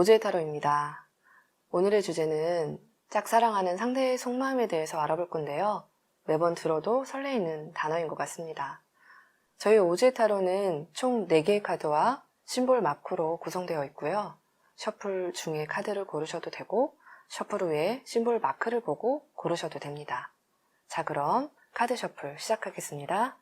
오즈의 타로입니다. 오늘의 주제는 짝사랑하는 상대의 속마음에 대해서 알아볼 건데요. 매번 들어도 설레이는 단어인 것 같습니다. 저희 오즈의 타로는 총 4개의 카드와 심볼 마크로 구성되어 있고요. 셔플 중에 카드를 고르셔도 되고 셔플 후에 심볼 마크를 보고 고르셔도 됩니다. 자 그럼 카드 셔플 시작하겠습니다.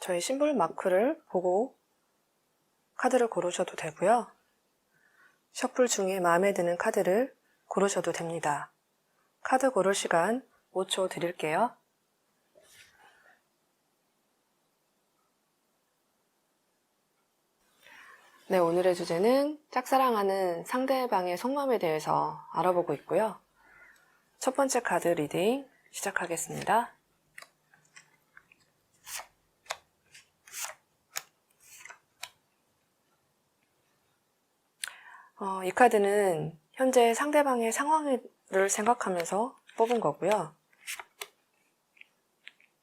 저희 심볼 마크를 보고 카드를 고르셔도 되고요. 셔플 중에 마음에 드는 카드를 고르셔도 됩니다. 카드 고를 시간 5초 드릴게요. 네, 오늘의 주제는 짝사랑하는 상대방의 속마음에 대해서 알아보고 있고요. 첫 번째 카드 리딩 시작하겠습니다. 어, 이 카드는 현재 상대방의 상황을 생각하면서 뽑은 거고요.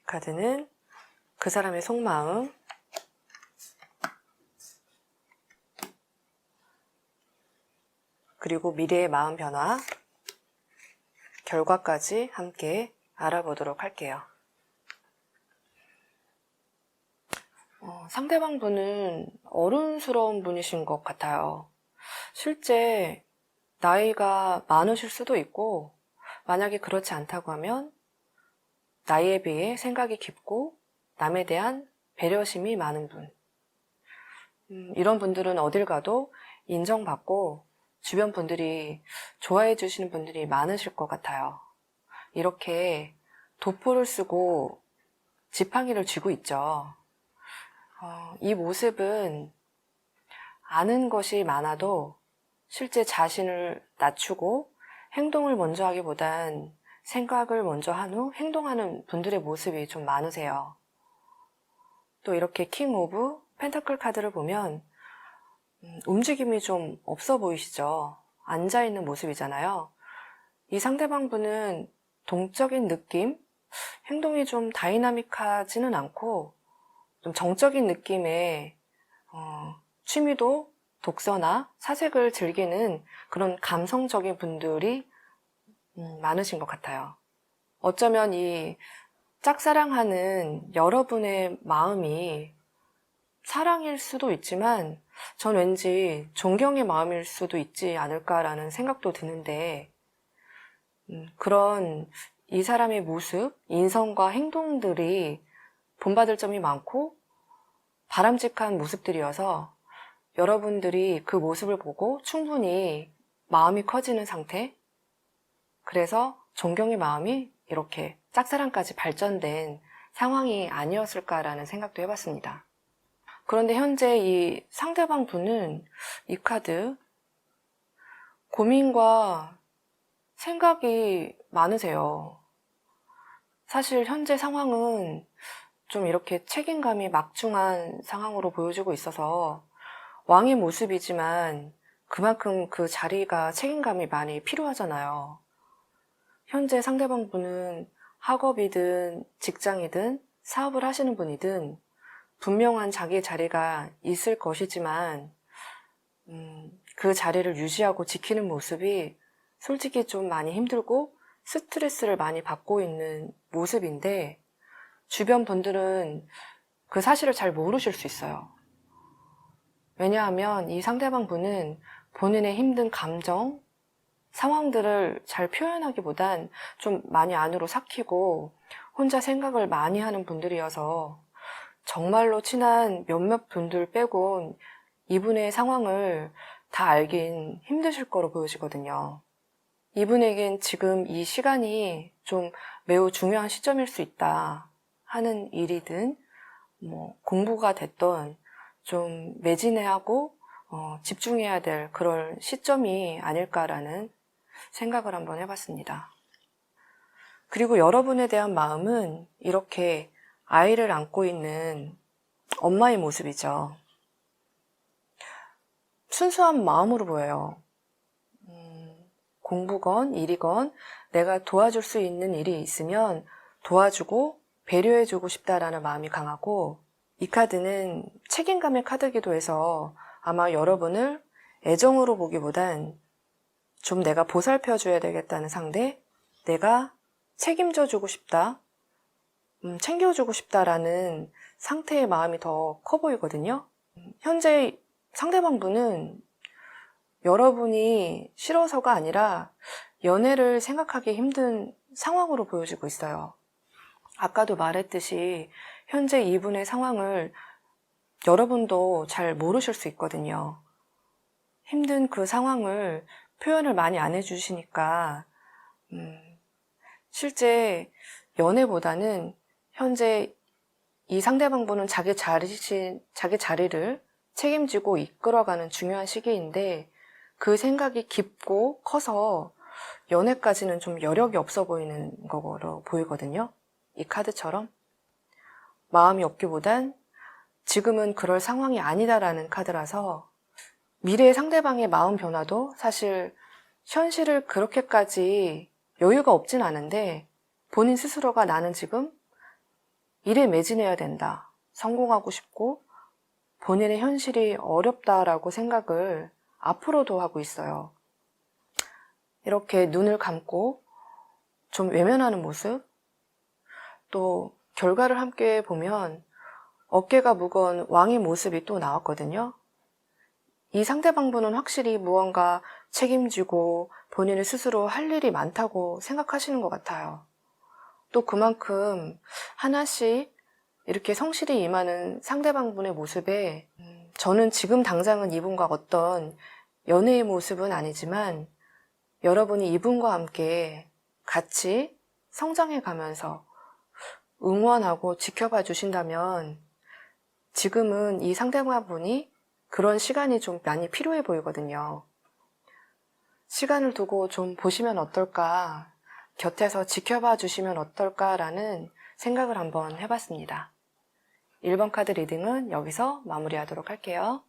카드는 그 사람의 속마음, 그리고 미래의 마음 변화, 결과까지 함께 알아보도록 할게요. 어, 상대방 분은 어른스러운 분이신 것 같아요. 실제 나이가 많으실 수도 있고, 만약에 그렇지 않다고 하면 나이에 비해 생각이 깊고 남에 대한 배려심이 많은 분. 음, 이런 분들은 어딜 가도 인정받고 주변 분들이 좋아해 주시는 분들이 많으실 것 같아요. 이렇게 도포를 쓰고 지팡이를 쥐고 있죠. 어, 이 모습은 아는 것이 많아도 실제 자신을 낮추고 행동을 먼저 하기보단 생각을 먼저 한 후 행동하는 분들의 모습이 좀 많으세요. 또 이렇게 킹 오브 펜타클 카드를 보면 음, 움직임이 좀 없어 보이시죠? 앉아있는 모습이잖아요. 이 상대방 분은 동적인 느낌? 행동이 좀 다이나믹하지는 않고 좀 정적인 느낌의 어, 취미도 독서나 사색을 즐기는 그런 감성적인 분들이 음, 많으신 것 같아요. 어쩌면 이 짝사랑하는 여러분의 마음이 사랑일 수도 있지만 전 왠지 존경의 마음일 수도 있지 않을까라는 생각도 드는데 음, 그런 이 사람의 모습, 인성과 행동들이 본받을 점이 많고 바람직한 모습들이어서 여러분들이 그 모습을 보고 충분히 마음이 커지는 상태 그래서 존경의 마음이 이렇게 짝사랑까지 발전된 상황이 아니었을까라는 생각도 해봤습니다. 그런데 현재 이 상대방 분은 이 카드 고민과 생각이 많으세요. 사실 현재 상황은 좀 이렇게 책임감이 막중한 상황으로 보여지고 있어서 왕의 모습이지만 그만큼 그 자리가 책임감이 많이 필요하잖아요. 현재 상대방 분은 학업이든 직장이든 사업을 하시는 분이든 분명한 자기 자리가 있을 것이지만 음, 그 자리를 유지하고 지키는 모습이 솔직히 좀 많이 힘들고 스트레스를 많이 받고 있는 모습인데 주변 분들은 그 사실을 잘 모르실 수 있어요. 왜냐하면 이 상대방 분은 본인의 힘든 감정, 상황들을 잘 표현하기보단 좀 많이 안으로 삭히고 혼자 생각을 많이 하는 분들이어서 정말로 친한 몇몇 분들 빼곤 이분의 상황을 다 알긴 힘드실 거로 보여지거든요. 이분에겐 지금 이 시간이 좀 매우 중요한 시점일 수 있다 하는 일이든 뭐 공부가 됐던 좀 매진해하고 어, 집중해야 될 그럴 시점이 아닐까라는 생각을 한번 해봤습니다. 그리고 여러분에 대한 마음은 이렇게 아이를 안고 있는 엄마의 모습이죠. 순수한 마음으로 보여요. 음, 공부건 일이건 내가 도와줄 수 있는 일이 있으면 도와주고 배려해주고 싶다라는 마음이 강하고 이 카드는 책임감의 카드기도 해서 아마 여러분을 애정으로 보기보단 좀 내가 보살펴줘야 되겠다는 상대, 내가 책임져주고 싶다, 음, 챙겨주고 싶다라는 상태의 마음이 더 커 보이거든요. 현재 상대방 분은 여러분이 싫어서가 아니라 연애를 생각하기 힘든 상황으로 보여지고 있어요. 아까도 말했듯이 현재 이분의 상황을 여러분도 잘 모르실 수 있거든요. 힘든 그 상황을 표현을 많이 안 해주시니까, 음, 실제 연애보다는 현재 이 상대방 분은 자기 자리, 자기 자리를 책임지고 이끌어가는 중요한 시기인데 그 생각이 깊고 커서 연애까지는 좀 여력이 없어 보이는 거로 보이거든요. 이 카드처럼. 마음이 없기보단 지금은 그럴 상황이 아니다라는 카드라서 미래의 상대방의 마음 변화도 사실 현실을 그렇게까지 여유가 없진 않은데 본인 스스로가 나는 지금 일에 매진해야 된다. 성공하고 싶고 본인의 현실이 어렵다라고 생각을 앞으로도 하고 있어요. 이렇게 눈을 감고 좀 외면하는 모습, 또 결과를 함께 보면 어깨가 무거운 왕의 모습이 또 나왔거든요. 이 상대방분은 확실히 무언가 책임지고 본인을 스스로 할 일이 많다고 생각하시는 것 같아요. 또 그만큼 하나씩 이렇게 성실히 임하는 상대방분의 모습에 음, 저는 지금 당장은 이분과 어떤 연애의 모습은 아니지만 여러분이 이분과 함께 같이 성장해 가면서 응원하고 지켜봐 주신다면 지금은 이 상대방분이 그런 시간이 좀 많이 필요해 보이거든요. 시간을 두고 좀 보시면 어떨까, 곁에서 지켜봐 주시면 어떨까라는 생각을 한번 해봤습니다. 1번 카드 리딩은 여기서 마무리하도록 할게요.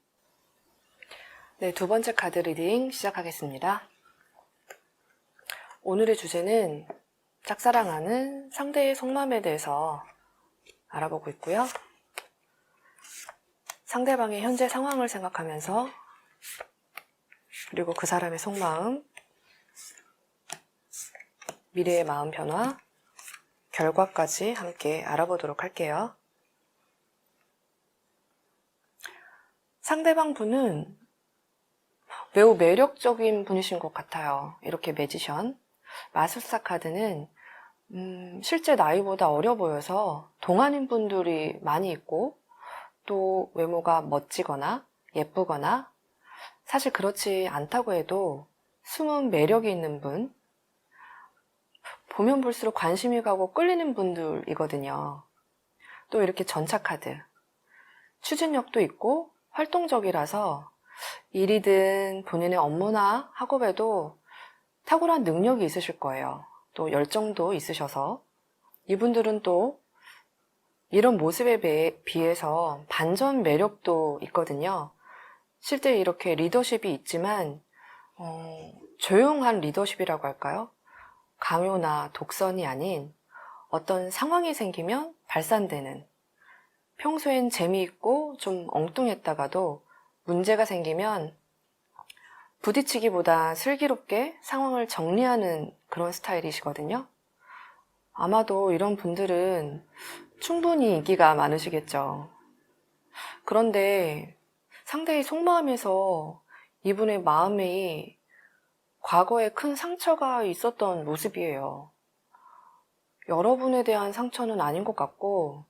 네, 두 번째 카드 리딩 시작하겠습니다. 오늘의 주제는 짝사랑하는 상대의 속마음에 대해서 알아보고 있고요. 상대방의 현재 상황을 생각하면서 그리고 그 사람의 속마음, 미래의 마음 변화, 결과까지 함께 알아보도록 할게요. 상대방 분은 매우 매력적인 분이신 것 같아요. 이렇게 매지션. 마술사 카드는 음, 실제 나이보다 어려 보여서 동안인 분들이 많이 있고 또 외모가 멋지거나 예쁘거나 사실 그렇지 않다고 해도 숨은 매력이 있는 분 보면 볼수록 관심이 가고 끌리는 분들이거든요. 또 이렇게 전차 카드 추진력도 있고 활동적이라서 일이든 본인의 업무나 학업에도 탁월한 능력이 있으실 거예요. 또 열정도 있으셔서 이분들은 또 이런 모습에 비- 비해서 반전 매력도 있거든요. 실제 이렇게 리더십이 있지만 어, 조용한 리더십이라고 할까요? 강요나 독선이 아닌 어떤 상황이 생기면 발산되는 평소엔 재미있고 좀 엉뚱했다가도 문제가 생기면 부딪히기보다 슬기롭게 상황을 정리하는 그런 스타일이시거든요. 아마도 이런 분들은 충분히 인기가 많으시겠죠. 그런데 상대의 속마음에서 이분의 마음이 과거에 큰 상처가 있었던 모습이에요. 여러분에 대한 상처는 아닌 것 같고,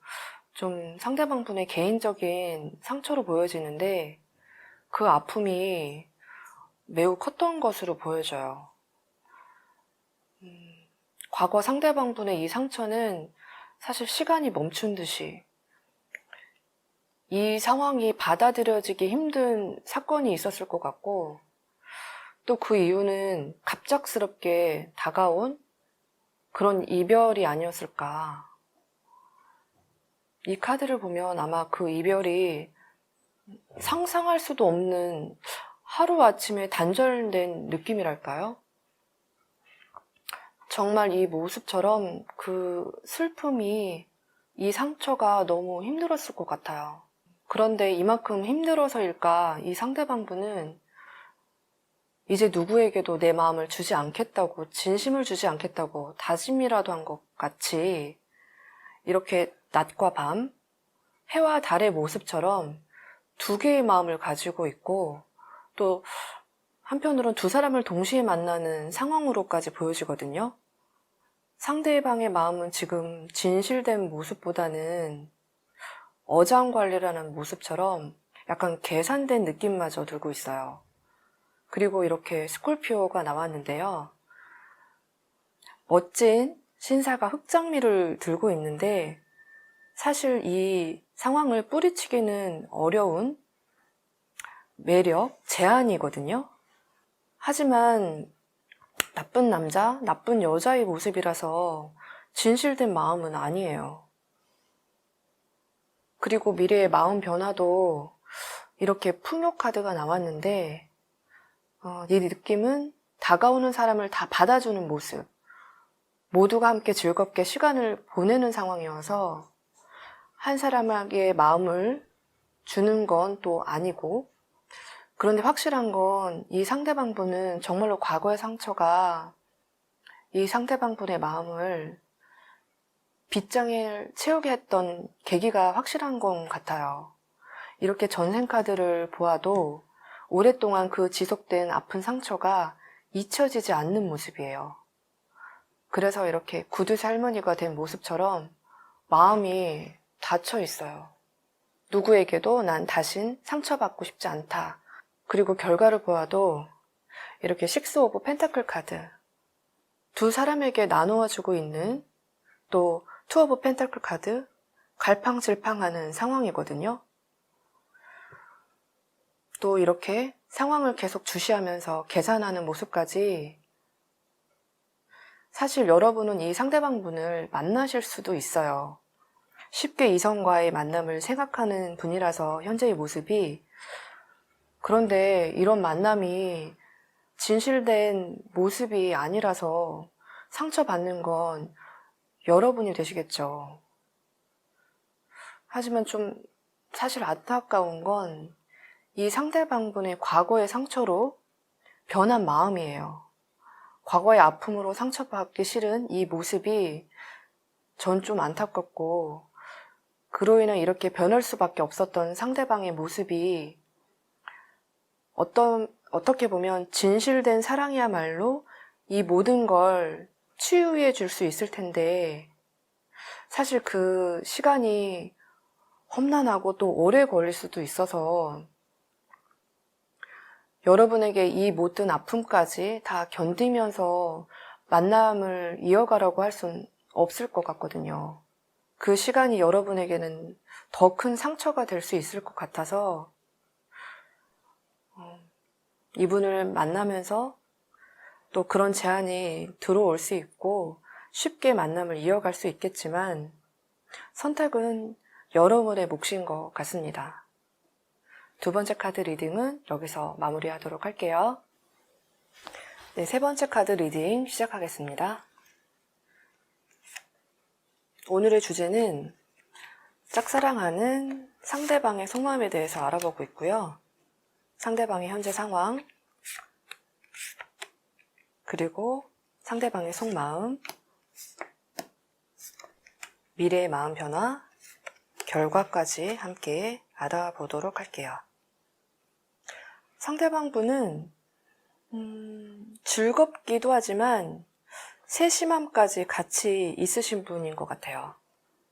좀 상대방 분의 개인적인 상처로 보여지는데, 그 아픔이 매우 컸던 것으로 보여져요. 음, 과거 상대방 분의 이 상처는 사실 시간이 멈춘 듯이 이 상황이 받아들여지기 힘든 사건이 있었을 것 같고, 또 그 이유는 갑작스럽게 다가온 그런 이별이 아니었을까. 이 카드를 보면 아마 그 이별이 상상할 수도 없는 하루아침에 단절된 느낌이랄까요? 정말 이 모습처럼 그 슬픔이 이 상처가 너무 힘들었을 것 같아요. 그런데 이만큼 힘들어서일까 이 상대방 분은 이제 누구에게도 내 마음을 주지 않겠다고, 진심을 주지 않겠다고 다짐이라도 한 것 같이 이렇게 낮과 밤, 해와 달의 모습처럼 두 개의 마음을 가지고 있고 또 한편으론 두 사람을 동시에 만나는 상황으로까지 보여지거든요. 상대방의 마음은 지금 진실된 모습보다는 어장관리라는 모습처럼 약간 계산된 느낌마저 들고 있어요. 그리고 이렇게 스콜피오가 나왔는데요. 멋진 신사가 흑장미를 들고 있는데 사실 이 상황을 뿌리치기는 어려운 매력, 제한이거든요. 하지만 나쁜 남자, 나쁜 여자의 모습이라서 진실된 마음은 아니에요. 그리고 미래의 마음 변화도 이렇게 풍요 카드가 나왔는데 어, 이 느낌은 다가오는 사람을 다 받아주는 모습. 모두가 함께 즐겁게 시간을 보내는 상황이어서 한 사람에게 마음을 주는 건 또 아니고 그런데 확실한 건 이 상대방 분은 정말로 과거의 상처가 이 상대방 분의 마음을 빗장을 채우게 했던 계기가 확실한 것 같아요. 이렇게 전생 카드를 보아도 오랫동안 그 지속된 아픈 상처가 잊혀지지 않는 모습이에요. 그래서 이렇게 구두 할머니가 된 모습처럼 마음이 닫혀 있어요. 누구에게도 난 다신 상처받고 싶지 않다. 그리고 결과를 보아도 이렇게 식스 오브 펜타클 카드 두 사람에게 나누어 주고 있는 또 투 오브 펜타클 카드 갈팡질팡하는 상황이거든요. 또 이렇게 상황을 계속 주시하면서 계산하는 모습까지 사실 여러분은 이 상대방 분을 만나실 수도 있어요. 쉽게 이성과의 만남을 생각하는 분이라서 현재의 모습이 그런데 이런 만남이 진실된 모습이 아니라서 상처받는 건 여러분이 되시겠죠. 하지만 좀 사실 안타까운 건 이 상대방분의 과거의 상처로 변한 마음이에요. 과거의 아픔으로 상처받기 싫은 이 모습이 전 좀 안타깝고, 그로 인해 이렇게 변할 수밖에 없었던 상대방의 모습이 어떤, 어떻게 보면 진실된 사랑이야말로 이 모든 걸 치유해 줄 수 있을 텐데, 사실 그 시간이 험난하고 또 오래 걸릴 수도 있어서 여러분에게 이 모든 아픔까지 다 견디면서 만남을 이어가라고 할 수는 없을 것 같거든요. 그 시간이 여러분에게는 더 큰 상처가 될 수 있을 것 같아서 어, 이분을 만나면서 또 그런 제안이 들어올 수 있고 쉽게 만남을 이어갈 수 있겠지만 선택은 여러분의 몫인 것 같습니다. 두 번째 카드 리딩은 여기서 마무리하도록 할게요. 네, 세 번째 카드 리딩 시작하겠습니다. 오늘의 주제는 짝사랑하는 상대방의 속마음에 대해서 알아보고 있고요. 상대방의 현재 상황, 그리고 상대방의 속마음, 미래의 마음 변화, 결과까지 함께 알아보도록 할게요. 상대방 분은 음, 즐겁기도 하지만 세심함까지 같이 있으신 분인 것 같아요.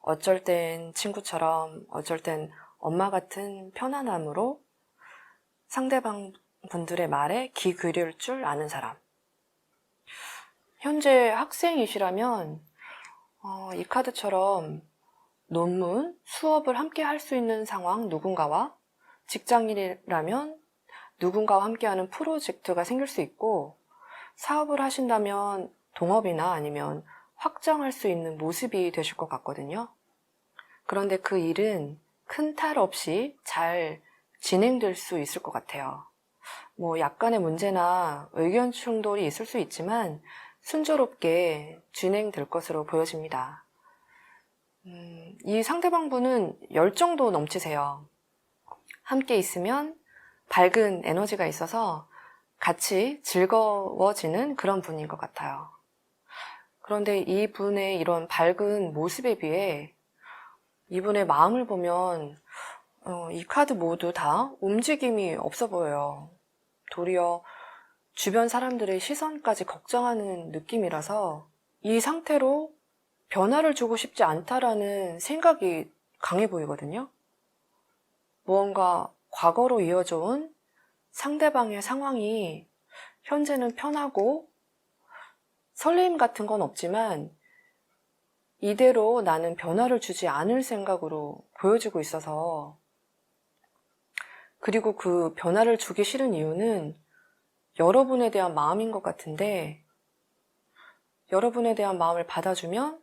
어쩔 땐 친구처럼, 어쩔 땐 엄마 같은 편안함으로 상대방 분들의 말에 귀 기울일 줄 아는 사람. 현재 학생이시라면 어, 이 카드처럼 논문, 수업을 함께 할 수 있는 상황 누군가와 직장인이라면 누군가와 함께하는 프로젝트가 생길 수 있고 사업을 하신다면 동업이나 아니면 확장할 수 있는 모습이 되실 것 같거든요. 그런데 그 일은 큰 탈 없이 잘 진행될 수 있을 것 같아요. 뭐 약간의 문제나 의견 충돌이 있을 수 있지만 순조롭게 진행될 것으로 보여집니다. 음, 이 상대방 분은 열정도 넘치세요. 함께 있으면 밝은 에너지가 있어서 같이 즐거워지는 그런 분인 것 같아요. 그런데 이 분의 이런 밝은 모습에 비해 이분의 마음을 보면 어, 이 카드 모두 다 움직임이 없어 보여요. 도리어 주변 사람들의 시선까지 걱정하는 느낌이라서 이 상태로 변화를 주고 싶지 않다라는 생각이 강해 보이거든요. 무언가 과거로 이어져 온 상대방의 상황이 현재는 편하고 설레임 같은 건 없지만 이대로 나는 변화를 주지 않을 생각으로 보여지고 있어서 그리고 그 변화를 주기 싫은 이유는 여러분에 대한 마음인 것 같은데 여러분에 대한 마음을 받아주면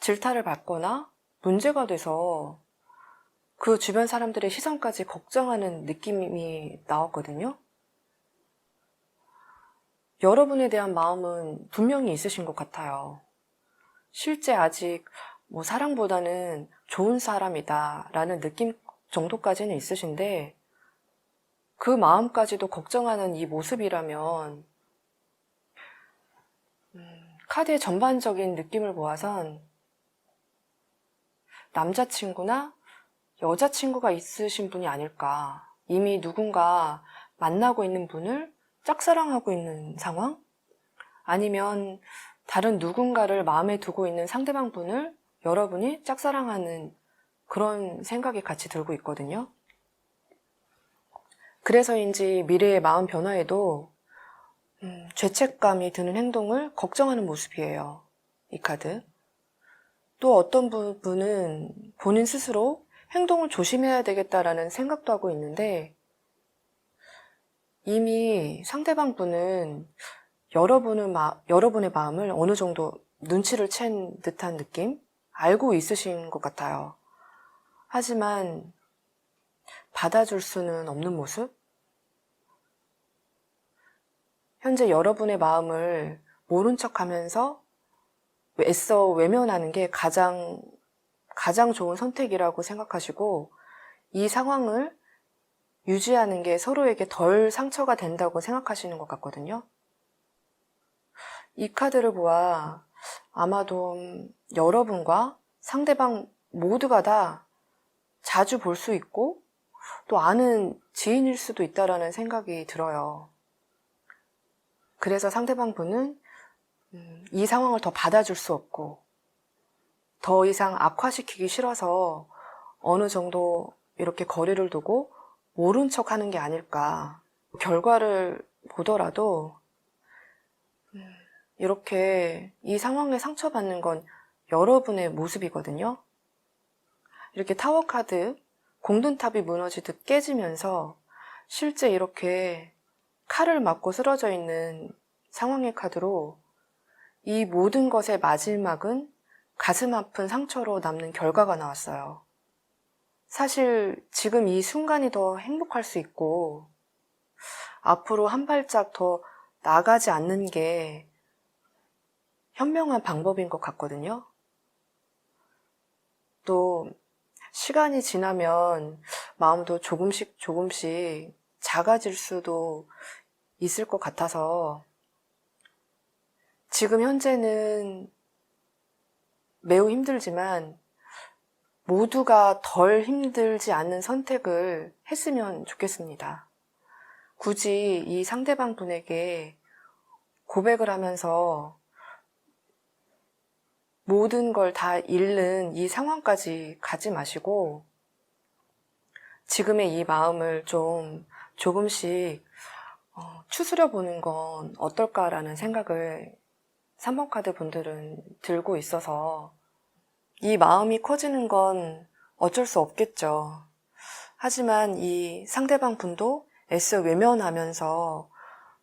질타를 받거나 문제가 돼서 그 주변 사람들의 시선까지 걱정하는 느낌이 나왔거든요. 여러분에 대한 마음은 분명히 있으신 것 같아요. 실제 아직 뭐 사랑보다는 좋은 사람이다 라는 느낌 정도까지는 있으신데 그 마음까지도 걱정하는 이 모습이라면 음, 카드의 전반적인 느낌을 보아선 남자친구나 여자친구가 있으신 분이 아닐까. 이미 누군가 만나고 있는 분을 짝사랑하고 있는 상황? 아니면 다른 누군가를 마음에 두고 있는 상대방 분을 여러분이 짝사랑하는 그런 생각이 같이 들고 있거든요. 그래서인지 미래의 마음 변화에도 음, 죄책감이 드는 행동을 걱정하는 모습이에요. 이 카드. 또 어떤 분은 본인 스스로 행동을 조심해야 되겠다라는 생각도 하고 있는데 이미 상대방 분은 여러분의, 마, 여러분의 마음을 어느 정도 눈치를 챈 듯한 느낌? 알고 있으신 것 같아요. 하지만 받아줄 수는 없는 모습? 현재 여러분의 마음을 모른 척 하면서 애써 외면하는 게 가장, 가장 좋은 선택이라고 생각하시고 이 상황을 유지하는 게 서로에게 덜 상처가 된다고 생각하시는 것 같거든요. 이 카드를 보아 아마도 여러분과 상대방 모두가 다 자주 볼 수 있고 또 아는 지인일 수도 있다라는 생각이 들어요. 그래서 상대방 분은 음, 이 상황을 더 받아줄 수 없고 더 이상 악화시키기 싫어서 어느 정도 이렇게 거리를 두고 모른 척 하는 게 아닐까. 결과를 보더라도 음, 이렇게 이 상황에 상처받는 건 여러분의 모습이거든요. 이렇게 타워 카드 공든탑이 무너지듯 깨지면서 실제 이렇게 칼을 맞고 쓰러져 있는 상황의 카드로 이 모든 것의 마지막은 가슴 아픈 상처로 남는 결과가 나왔어요. 사실 지금 이 순간이 더 행복할 수 있고 앞으로 한 발짝 더 나가지 않는 게 현명한 방법인 것 같거든요. 또 시간이 지나면 마음도 조금씩 조금씩 작아질 수도 있을 것 같아서 지금 현재는 매우 힘들지만 모두가 덜 힘들지 않는 선택을 했으면 좋겠습니다. 굳이 이 상대방 분에게 고백을 하면서 모든 걸 다 잃는 이 상황까지 가지 마시고 지금의 이 마음을 좀 조금씩 어, 추스려 보는 건 어떨까라는 생각을 3번 카드 분들은 들고 있어서 이 마음이 커지는 건 어쩔 수 없겠죠. 하지만 이 상대방 분도 애써 외면하면서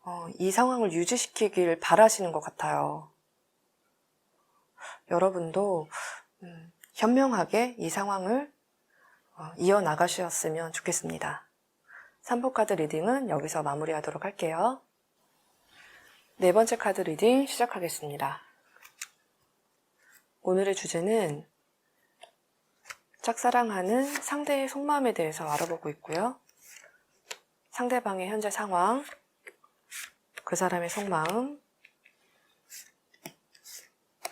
어, 이 상황을 유지시키길 바라시는 것 같아요. 여러분도 음, 현명하게 이 상황을 어, 이어나가셨으면 좋겠습니다. 3번 카드 리딩은 여기서 마무리하도록 할게요. 네 번째 카드 리딩 시작하겠습니다. 오늘의 주제는 짝사랑하는 상대의 속마음에 대해서 알아보고 있고요. 상대방의 현재 상황, 그 사람의 속마음,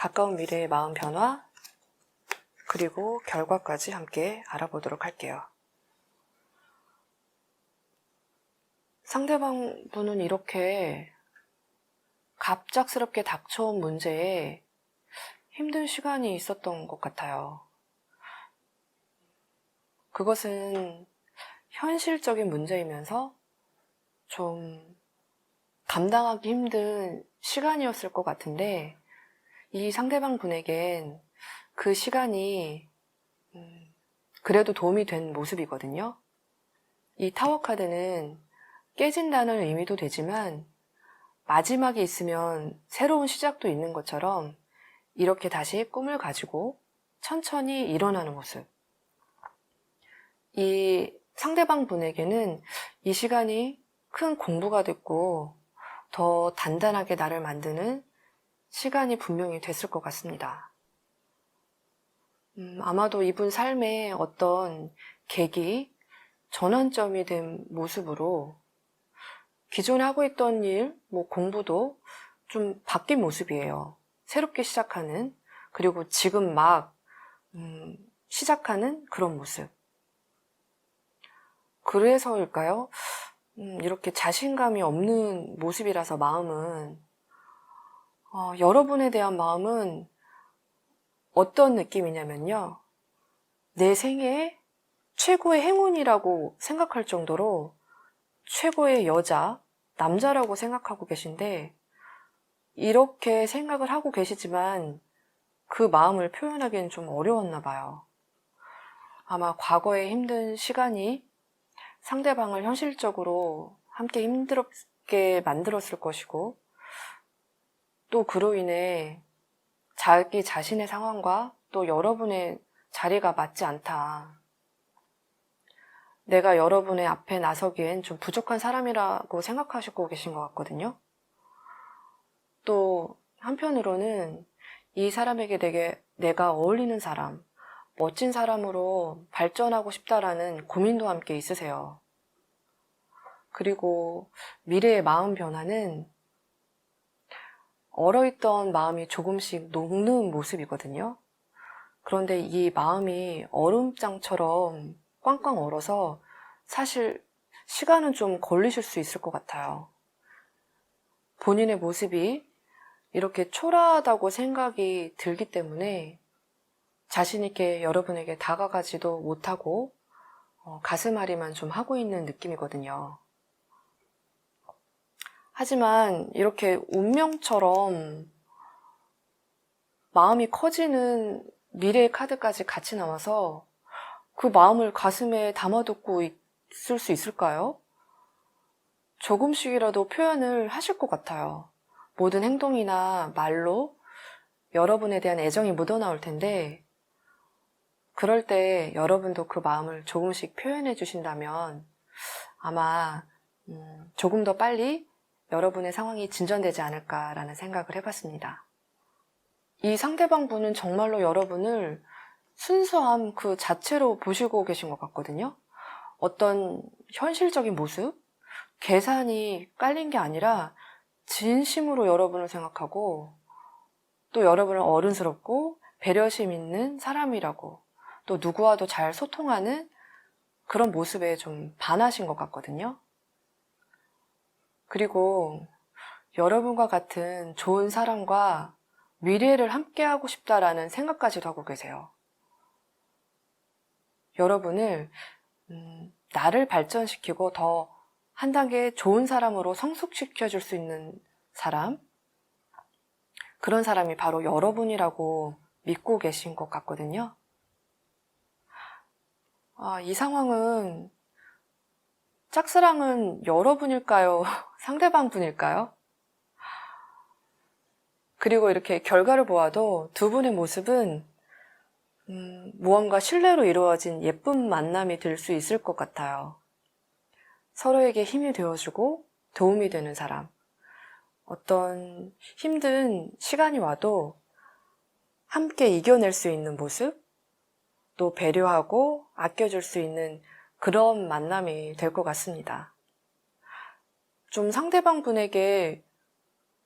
가까운 미래의 마음 변화, 그리고 결과까지 함께 알아보도록 할게요. 상대방 분은 이렇게 갑작스럽게 닥쳐온 문제에 힘든 시간이 있었던 것 같아요. 그것은 현실적인 문제이면서 좀 감당하기 힘든 시간이었을 것 같은데 이 상대방 분에겐 그 시간이 음, 그래도 도움이 된 모습이거든요. 이 타워 카드는 깨진다는 의미도 되지만 마지막이 있으면 새로운 시작도 있는 것처럼 이렇게 다시 꿈을 가지고 천천히 일어나는 모습. 이 상대방 분에게는 이 시간이 큰 공부가 됐고 더 단단하게 나를 만드는 시간이 분명히 됐을 것 같습니다. 음, 아마도 이분 삶에 어떤 계기, 전환점이 된 모습으로 기존에 하고 있던 일, 뭐 공부도 좀 바뀐 모습이에요. 새롭게 시작하는, 그리고 지금 막, 음, 시작하는 그런 모습. 그래서일까요? 음, 이렇게 자신감이 없는 모습이라서 마음은, 어, 여러분에 대한 마음은 어떤 느낌이냐면요. 내 생애의 최고의 행운이라고 생각할 정도로 최고의 여자, 남자라고 생각하고 계신데, 이렇게 생각을 하고 계시지만 그 마음을 표현하기는 좀 어려웠나 봐요. 아마 과거의 힘든 시간이 상대방을 현실적으로 함께 힘들게 만들었을 것이고, 또 그로 인해 자기 자신의 상황과 또 여러분의 자리가 맞지 않다. 내가 여러분의 앞에 나서기엔 좀 부족한 사람이라고 생각하시고 계신 것 같거든요. 또 한편으로는 이 사람에게 되게 내가 어울리는 사람, 멋진 사람으로 발전하고 싶다라는 고민도 함께 있으세요. 그리고 미래의 마음 변화는 얼어있던 마음이 조금씩 녹는 모습이거든요. 그런데 이 마음이 얼음장처럼 꽝꽝 얼어서 사실 시간은 좀 걸리실 수 있을 것 같아요. 본인의 모습이 이렇게 초라하다고 생각이 들기 때문에 자신있게 여러분에게 다가가지도 못하고 어, 가슴앓이만 좀 하고 있는 느낌이거든요. 하지만 이렇게 운명처럼 마음이 커지는 미래의 카드까지 같이 나와서 그 마음을 가슴에 담아두고 있을 수 있을까요? 조금씩이라도 표현을 하실 것 같아요. 모든 행동이나 말로 여러분에 대한 애정이 묻어나올 텐데, 그럴 때 여러분도 그 마음을 조금씩 표현해 주신다면 아마 음, 조금 더 빨리 여러분의 상황이 진전되지 않을까라는 생각을 해봤습니다. 이 상대방 분은 정말로 여러분을 순수함 그 자체로 보시고 계신 것 같거든요. 어떤 현실적인 모습, 계산이 깔린 게 아니라 진심으로 여러분을 생각하고 또 여러분을 어른스럽고 배려심 있는 사람이라고 또 누구와도 잘 소통하는 그런 모습에 좀 반하신 것 같거든요. 그리고 여러분과 같은 좋은 사람과 미래를 함께하고 싶다라는 생각까지도 하고 계세요. 여러분을 음, 나를 발전시키고 더 한 단계 좋은 사람으로 성숙시켜 줄 수 있는 사람 그런 사람이 바로 여러분이라고 믿고 계신 것 같거든요. 아, 이 상황은 짝사랑은 여러분일까요? 상대방 분일까요? 그리고 이렇게 결과를 보아도 두 분의 모습은 음, 무언가 신뢰로 이루어진 예쁜 만남이 될 수 있을 것 같아요. 서로에게 힘이 되어주고 도움이 되는 사람. 어떤 힘든 시간이 와도 함께 이겨낼 수 있는 모습, 또 배려하고 아껴줄 수 있는 그런 만남이 될 것 같습니다. 좀 상대방 분에게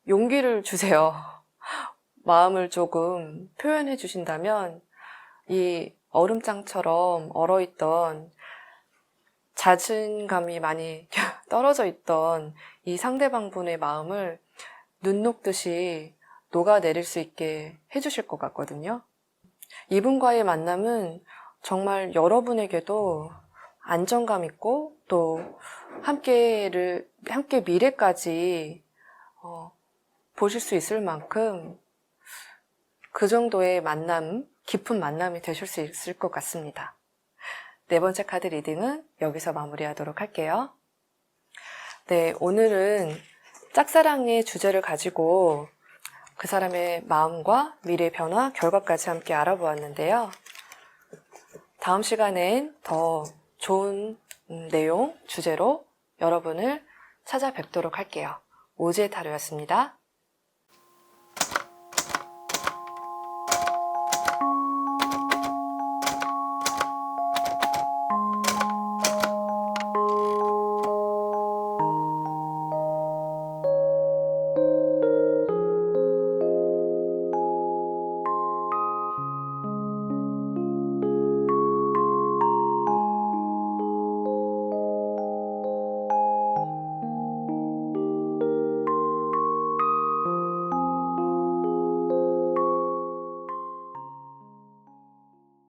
용기를 주세요. 마음을 조금 표현해 주신다면 이 얼음장처럼 얼어있던 자신감이 많이 떨어져 있던 이 상대방 분의 마음을 눈 녹듯이 녹아내릴 수 있게 해주실 것 같거든요. 이분과의 만남은 정말 여러분에게도 안정감 있고 또 함께를 함께 미래까지 어, 보실 수 있을 만큼 그 정도의 만남, 깊은 만남이 되실 수 있을 것 같습니다. 네 번째 카드 리딩은 여기서 마무리하도록 할게요. 네, 오늘은 짝사랑의 주제를 가지고 그 사람의 마음과 미래 변화, 결과까지 함께 알아보았는데요. 다음 시간엔 더 좋은 음, 내용, 주제로 여러분을 찾아뵙도록 할게요. 오지의 타로였습니다.